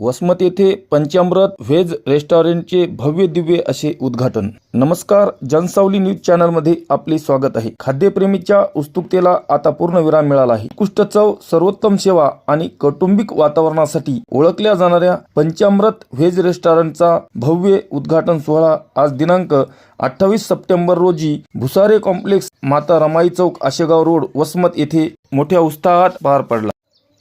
वसमत येथे पंचामृत व्हेज रेस्टॉरंटचे भव्य दिव्य असे उद्घाटन. नमस्कार जनसावली न्यूज चॅनलमध्ये आपले स्वागत आहे. खाद्यप्रेमीच्या उत्सुकतेला आता पूर्ण विराम मिळाला आहे. उत्कृष्ट चव सर्वोत्तम सेवा आणि कौटुंबिक वातावरणासाठी ओळखल्या जाणाऱ्या पंचामृत व्हेज रेस्टॉरंटचा भव्य उद्घाटन सोहळा आज दिनांक अठ्ठावीस सप्टेंबर रोजी भुसारे कॉम्प्लेक्स माता रमाई चौक आशेगाव रोड वसमत येथे मोठ्या उत्साहात पार पडला.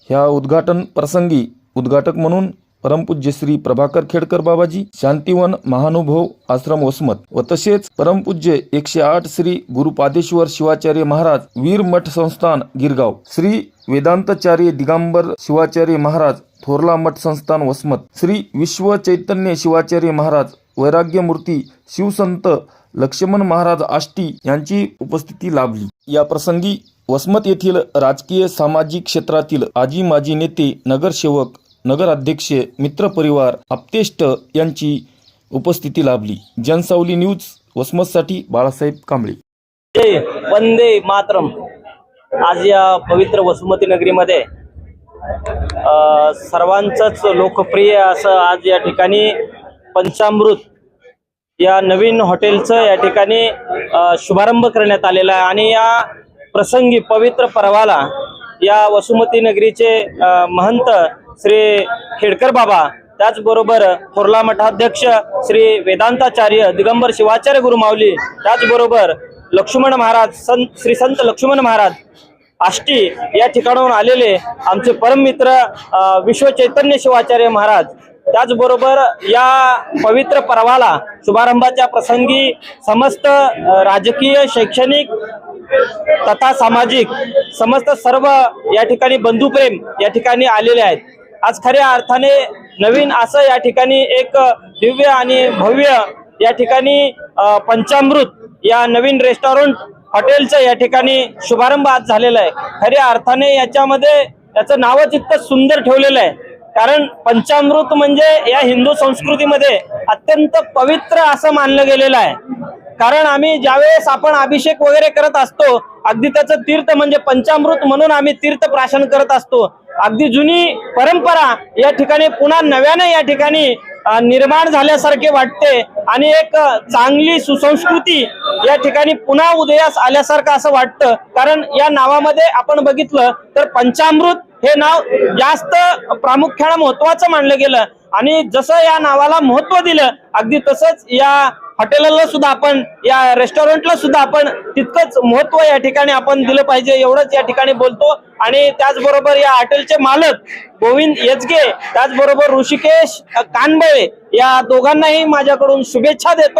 ह्या उद्घाटन प्रसंगी उद्घाटक म्हणून परमपूज्य श्री प्रभाकर खेडकर बाबाजी शांतिवन महानुभव आश्रम वसमत व तसेच परमपूज्य एकशे आठ श्री गुरुपादेश्वर शिवाचार्य महाराज वीर मठ संस्थान गिरगाव श्री वेदांताचार्य दिगंबर शिवाचार्य महाराज थोरला मठ संस्थान वसमत श्री विश्व चैतन्य शिवाचार्य महाराज वैराग्य मूर्ती शिवसंत लक्ष्मण महाराज आष्टी यांची उपस्थिती लाभली. या प्रसंगी वसमत येथील राजकीय सामाजिक क्षेत्रातील आजी माजी नेते नगरसेवक नगराध्यक्ष मित्रपरिवार आप्तेष्ट यांची उपस्थिती लाभली. जनसावली न्यूज वसमतसाठी बाळासाहेब कांबळे. जय वंदे मातरम. आज या पवित्र वसुमती नगरीमध्ये सर्वांचंच लोकप्रिय असं आज या ठिकाणी पंचामृत या नवीन हॉटेलचं या ठिकाणी शुभारंभ करण्यात आलेला आहे. आणि या प्रसंगी पवित्र पर्वाला या वसुमती नगरीचे महंत श्री खेडकर बाबा त्याचबरोबर थोरला मठाध्यक्ष श्री वेदांताचार्य दिगंबर शिवाचार्य गुरुमाऊली त्याचबरोबर लक्ष्मण महाराज संत श्री संत लक्ष्मण महाराज आष्टी या ठिकाणाहून आलेले आमचे परममित्र अ, विश्व चैतन्य शिवाचार्य महाराज. त्याचबरोबर या पवित्र पर्वाला शुभारंभाच्या प्रसंगी समस्त राजकीय शैक्षणिक तथा सामाजिक समस्त सर्व या ठिकाणी बंधुप्रेम या ठिकाणी आलेले आहेत. आज खऱ्या अर्थाने नवीन असं या ठिकाणी एक दिव्य आणि भव्य या ठिकाणी पंचामृत या नवीन रेस्टॉरंट हॉटेलचा या ठिकाणी शुभारंभ आज झालेला आहे. खऱ्या अर्थाने याच्यामध्ये त्याचं नावच इतकं सुंदर ठेवलेलं आहे. कारण पंचामृत म्हणजे या हिंदू संस्कृतीमध्ये अत्यंत पवित्र असं मानलं गेलेलं आहे. कारण आम्ही ज्यावेळेस आपण अभिषेक वगैरे करत असतो अगदी त्याचं तीर्थ म्हणजे पंचामृत म्हणून आम्ही तीर्थ प्राशन करत असतो. अगदी जुनी परंपरा या ठिकाणी पुन्हा नव्याने या ठिकाणी निर्माण झाल्यासारखे वाटते आणि एक चांगली सुसंस्कृती या ठिकाणी पुन्हा उदयास आल्यासारखं असं वाटतं. कारण या नावामध्ये आपण बघितलं तर पंचामृत हे नाव जास्त प्रामुख्यानं महत्वाचं मानलं गेलं आणि जसं या नावाला महत्त्व दिलं अगदी तसंच या हॉटेलला सुद्धा आपण या रेस्टॉरंटला सुद्धा आपण तितकंच महत्त्व या ठिकाणी आपण दिलं पाहिजे एवढंच या ठिकाणी बोलतो. आणि त्याचबरोबर या हॉटेलचे मालक गोविंद येचगे त्याचबरोबर ऋषिकेश कानबळे या दोघांनाही माझ्याकडून शुभेच्छा देतो.